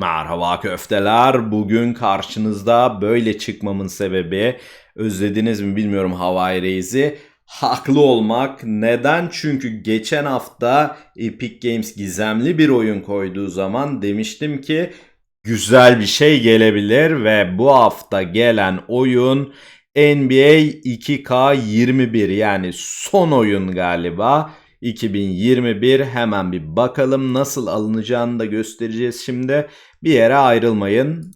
Merhaba köfteler. Bugün karşınızda böyle çıkmamın sebebi özlediniz mi bilmiyorum Havai Reis'i. Haklı olmak. Neden? Çünkü geçen hafta Epic Games gizemli bir oyun koyduğu zaman demiştim ki güzel bir şey gelebilir ve bu hafta gelen oyun NBA 2K21 yani son oyun galiba. 2021 hemen bir bakalım nasıl alınacağını da göstereceğiz şimdi. Bir yere ayrılmayın.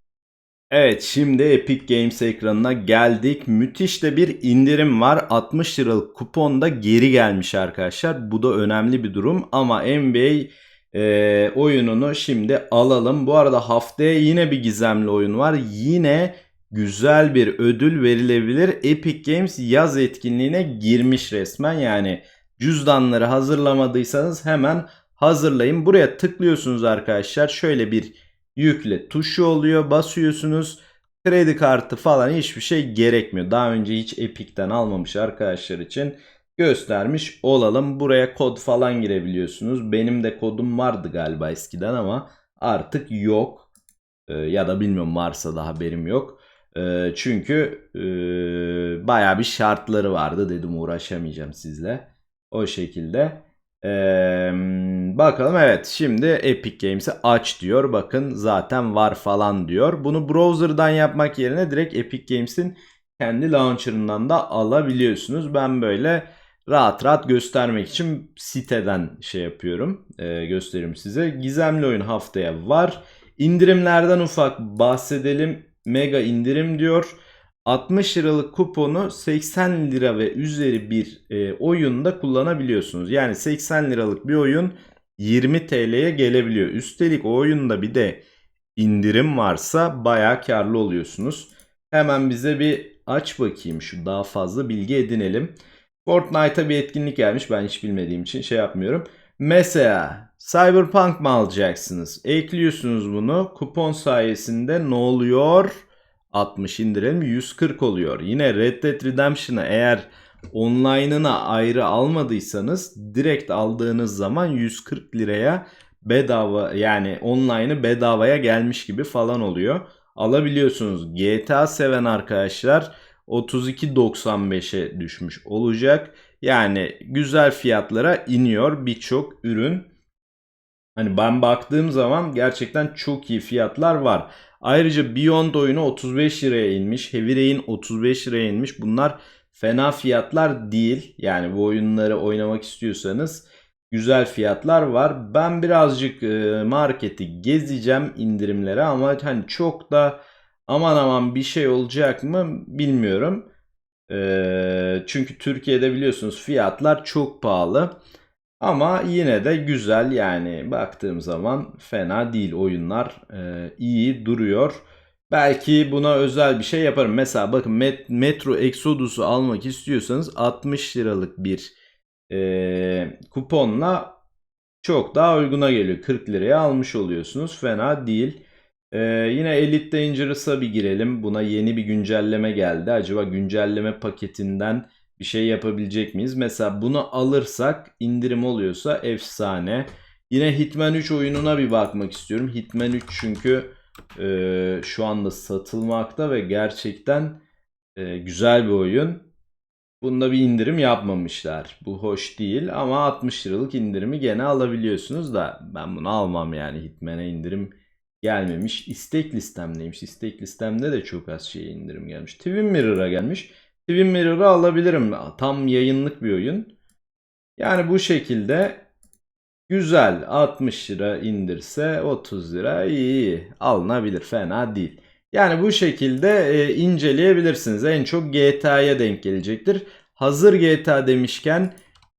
Evet şimdi Epic Games ekranına geldik. Müthiş de bir indirim var. 60 liralık kupon da geri gelmiş arkadaşlar. Bu da önemli bir durum ama NBA e, oyununu şimdi alalım. Bu arada haftaya yine bir gizemli oyun var. Yine güzel bir ödül verilebilir. Epic Games yaz etkinliğine girmiş resmen. Yani cüzdanları hazırlamadıysanız hemen hazırlayın. Buraya tıklıyorsunuz arkadaşlar. Şöyle bir yükle tuşu oluyor. Basıyorsunuz. Kredi kartı falan hiçbir şey gerekmiyor. Daha önce hiç Epic'ten almamış arkadaşlar için göstermiş olalım. Buraya kod falan girebiliyorsunuz. Benim de kodum vardı galiba eskiden ama artık yok. Ee, ya da bilmiyorum varsa da haberim yok. Ee, çünkü e, baya bir şartları vardı dedim uğraşamayacağım sizle. O şekilde. Ee, bakalım evet şimdi Epic Games'i aç diyor. Bakın zaten var falan diyor. Bunu browser'dan yapmak yerine direkt Epic Games'in kendi launcher'ından da alabiliyorsunuz. Ben böyle rahat rahat göstermek için siteden şey yapıyorum. Ee, göstereyim size. Gizemli oyun haftaya var. İndirimlerden ufak bahsedelim. Mega indirim diyor. 60 liralık kuponu 80 lira ve üzeri bir e, oyunda kullanabiliyorsunuz. Yani 80 liralık bir oyun 20 TL'ye gelebiliyor. Üstelik o oyunda bir de indirim varsa bayağı karlı oluyorsunuz. Hemen bize bir aç bakayım şu daha fazla bilgi edinelim. Fortnite'a bir etkinlik gelmiş. Ben hiç bilmediğim için şey yapmıyorum. Mesela Cyberpunk mı alacaksınız? Ekliyorsunuz bunu. Kupon sayesinde ne oluyor? 60 indirelim 140 oluyor. Yine Red Dead Redemption'ı eğer online'ına ayrı almadıysanız direkt aldığınız zaman 140 liraya bedava yani online'ı bedavaya gelmiş gibi falan oluyor. Alabiliyorsunuz. GTA seven arkadaşlar 32.95'e düşmüş olacak. Yani güzel fiyatlara iniyor birçok ürün. Hani ben baktığım zaman gerçekten çok iyi fiyatlar var. Ayrıca Beyond oyunu 35 liraya inmiş. Heavy Rain 35 liraya inmiş. Bunlar fena fiyatlar değil. Yani bu oyunları oynamak istiyorsanız güzel fiyatlar var. Ben birazcık e, marketi gezeceğim indirimlere ama hani çok da aman aman bir şey olacak mı bilmiyorum. E, çünkü Türkiye'de biliyorsunuz fiyatlar çok pahalı. Ama yine de güzel yani baktığım zaman fena değil oyunlar e, iyi duruyor. Belki buna özel bir şey yaparım. Mesela bakın Met Metro Exodus'u almak istiyorsanız 60 liralık bir e, kuponla çok daha uyguna geliyor. 40 liraya almış oluyorsunuz. Fena değil. E, yine Elite Dangerous'a bir girelim. Buna yeni bir güncelleme geldi. Acaba güncelleme paketinden bir şey yapabilecek miyiz? Mesela bunu alırsak indirim oluyorsa efsane. Yine Hitman 3 oyununa bir bakmak istiyorum. Hitman 3 çünkü e, şu anda satılmakta ve gerçekten e, güzel bir oyun. Bunda bir indirim yapmamışlar. Bu hoş değil ama 60 liralık indirimi gene alabiliyorsunuz da ben bunu almam yani Hitman'e indirim gelmemiş. İstek listemdeymiş. İstek listemde de çok az şey indirim gelmiş. Twin Mirror'a gelmiş. Twin Mirror'ı alabilirim. Tam yayınlık bir oyun. Yani bu şekilde güzel 60 lira indirse 30 lira iyi, iyi. alınabilir fena değil. Yani bu şekilde e, inceleyebilirsiniz. En çok GTA'ya denk gelecektir. Hazır GTA demişken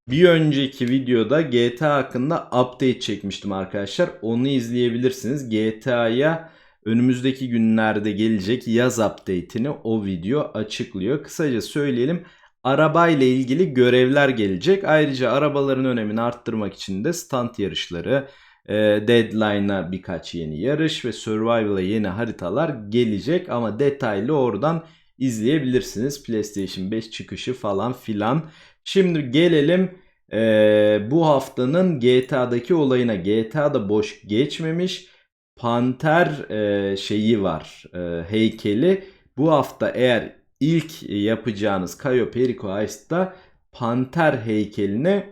bir önceki videoda GTA hakkında update çekmiştim arkadaşlar. Onu izleyebilirsiniz. GTA'ya önümüzdeki günlerde gelecek yaz update'ini o video açıklıyor. Kısaca söyleyelim. Araba ile ilgili görevler gelecek. Ayrıca arabaların önemini arttırmak için de stand yarışları, e, Deadline'a birkaç yeni yarış ve Survival'a yeni haritalar gelecek. Ama detaylı oradan izleyebilirsiniz. PlayStation 5 çıkışı falan filan. Şimdi gelelim e, bu haftanın GTA'daki olayına. GTA da boş geçmemiş. Panter e, şeyi var e, heykeli. Bu hafta eğer ilk yapacağınız Cayo Perico Ice'da panter heykelini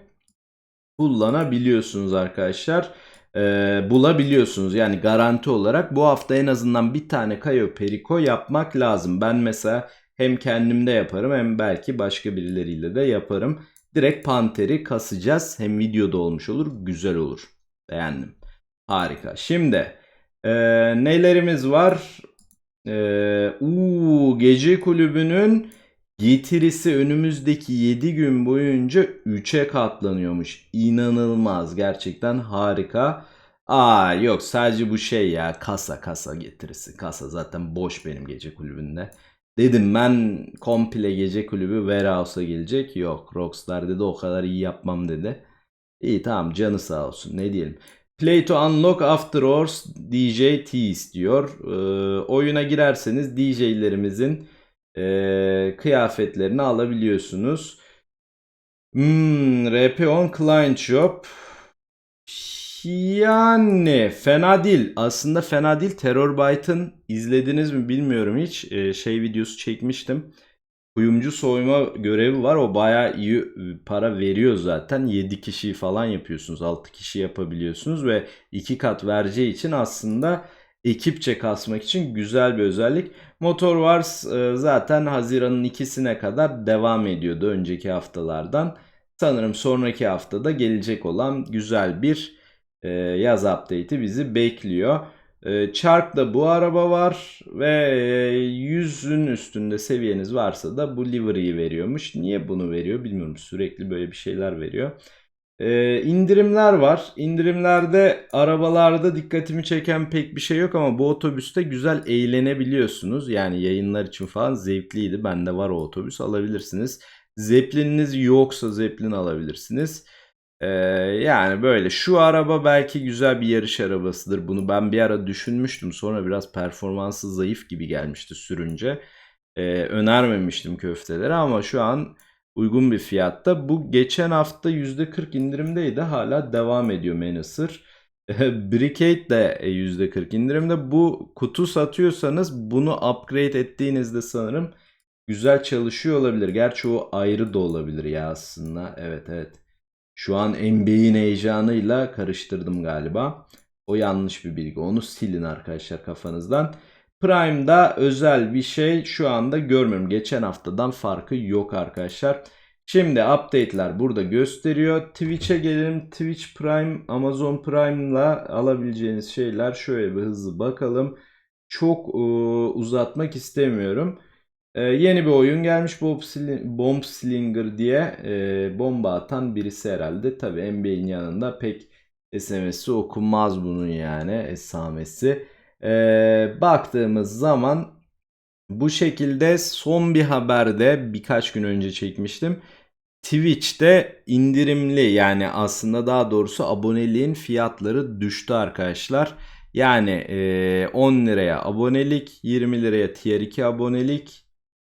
kullanabiliyorsunuz arkadaşlar. Ee, bulabiliyorsunuz yani garanti olarak bu hafta en azından bir tane Cayo Perico yapmak lazım. Ben mesela hem kendimde yaparım hem belki başka birileriyle de yaparım. Direkt Panther'i kasacağız. Hem videoda olmuş olur. Güzel olur. Beğendim. Harika. Şimdi e, nelerimiz var? E, uu, gece kulübünün getirisi önümüzdeki 7 gün boyunca 3'e katlanıyormuş. İnanılmaz. Gerçekten harika. Aa yok sadece bu şey ya kasa kasa getirisi. Kasa zaten boş benim gece kulübünde. Dedim ben komple gece kulübü Warehouse'a gelecek. Yok Rockstar dedi o kadar iyi yapmam dedi. İyi tamam canı sağ olsun ne diyelim. Play to unlock after hours DJ Tease diyor. Ee, oyuna girerseniz DJ'lerimizin e, kıyafetlerini alabiliyorsunuz. Hmm, RP10 Client Shop. Yani fena değil. Aslında fena değil. Terror Byte'ın izlediniz mi bilmiyorum hiç. Ee, şey videosu çekmiştim. Kuyumcu soyma görevi var. O bayağı iyi para veriyor zaten. 7 kişi falan yapıyorsunuz. 6 kişi yapabiliyorsunuz ve 2 kat vereceği için aslında ekipçe kasmak için güzel bir özellik. Motor Wars e, zaten Haziran'ın ikisine kadar devam ediyordu önceki haftalardan. Sanırım sonraki haftada gelecek olan güzel bir e, yaz update'i bizi bekliyor. E, Chark'da bu araba var ve e, 100'ün üstünde seviyeniz varsa da bu livery'yi veriyormuş. Niye bunu veriyor bilmiyorum. Sürekli böyle bir şeyler veriyor. E, indirimler var. İndirimlerde arabalarda dikkatimi çeken pek bir şey yok ama bu otobüste güzel eğlenebiliyorsunuz. Yani yayınlar için falan zevkliydi. Bende var o otobüs alabilirsiniz. Zeppelin'iniz yoksa Zeppelin alabilirsiniz. Ee, yani böyle şu araba belki güzel bir yarış arabasıdır. Bunu ben bir ara düşünmüştüm. Sonra biraz performansı zayıf gibi gelmişti sürünce. Ee, önermemiştim köfteleri ama şu an uygun bir fiyatta. Bu geçen hafta %40 indirimdeydi. Hala devam ediyor Menacer. Bricade de %40 indirimde. Bu kutu satıyorsanız bunu upgrade ettiğinizde sanırım güzel çalışıyor olabilir. Gerçi o ayrı da olabilir ya aslında. Evet evet. Şu an NBA'in heyecanıyla karıştırdım galiba. O yanlış bir bilgi. Onu silin arkadaşlar kafanızdan. Prime'da özel bir şey şu anda görmüyorum. Geçen haftadan farkı yok arkadaşlar. Şimdi update'ler burada gösteriyor. Twitch'e gelelim. Twitch Prime, Amazon Prime'la alabileceğiniz şeyler şöyle bir hızlı bakalım. Çok e, uzatmak istemiyorum. E, yeni bir oyun gelmiş Bomb, Sli- Bomb Slinger diye e, bomba atan birisi herhalde. Tabi NBA'in yanında pek SMS'i okunmaz bunun yani esamesi. E, baktığımız zaman bu şekilde son bir haberde birkaç gün önce çekmiştim. Twitch'te indirimli yani aslında daha doğrusu aboneliğin fiyatları düştü arkadaşlar. Yani e, 10 liraya abonelik, 20 liraya tier 2 abonelik,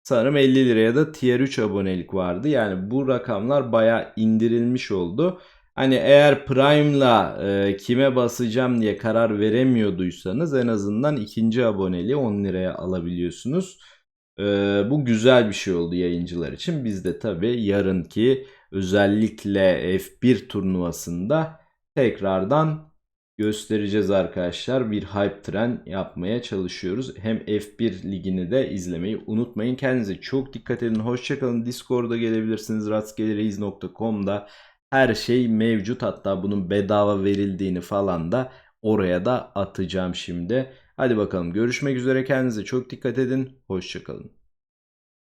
sanırım 50 liraya da tier 3 abonelik vardı. Yani bu rakamlar baya indirilmiş oldu. Hani eğer Prime'la e, kime basacağım diye karar veremiyorduysanız en azından ikinci aboneliği 10 liraya alabiliyorsunuz. E, bu güzel bir şey oldu yayıncılar için. Biz de tabii yarınki özellikle F1 turnuvasında tekrardan göstereceğiz arkadaşlar. Bir hype tren yapmaya çalışıyoruz. Hem F1 ligini de izlemeyi unutmayın. Kendinize çok dikkat edin. Hoşçakalın. Discord'a gelebilirsiniz. rastgelereis.com'da her şey mevcut. Hatta bunun bedava verildiğini falan da oraya da atacağım şimdi. Hadi bakalım görüşmek üzere. Kendinize çok dikkat edin. Hoşçakalın.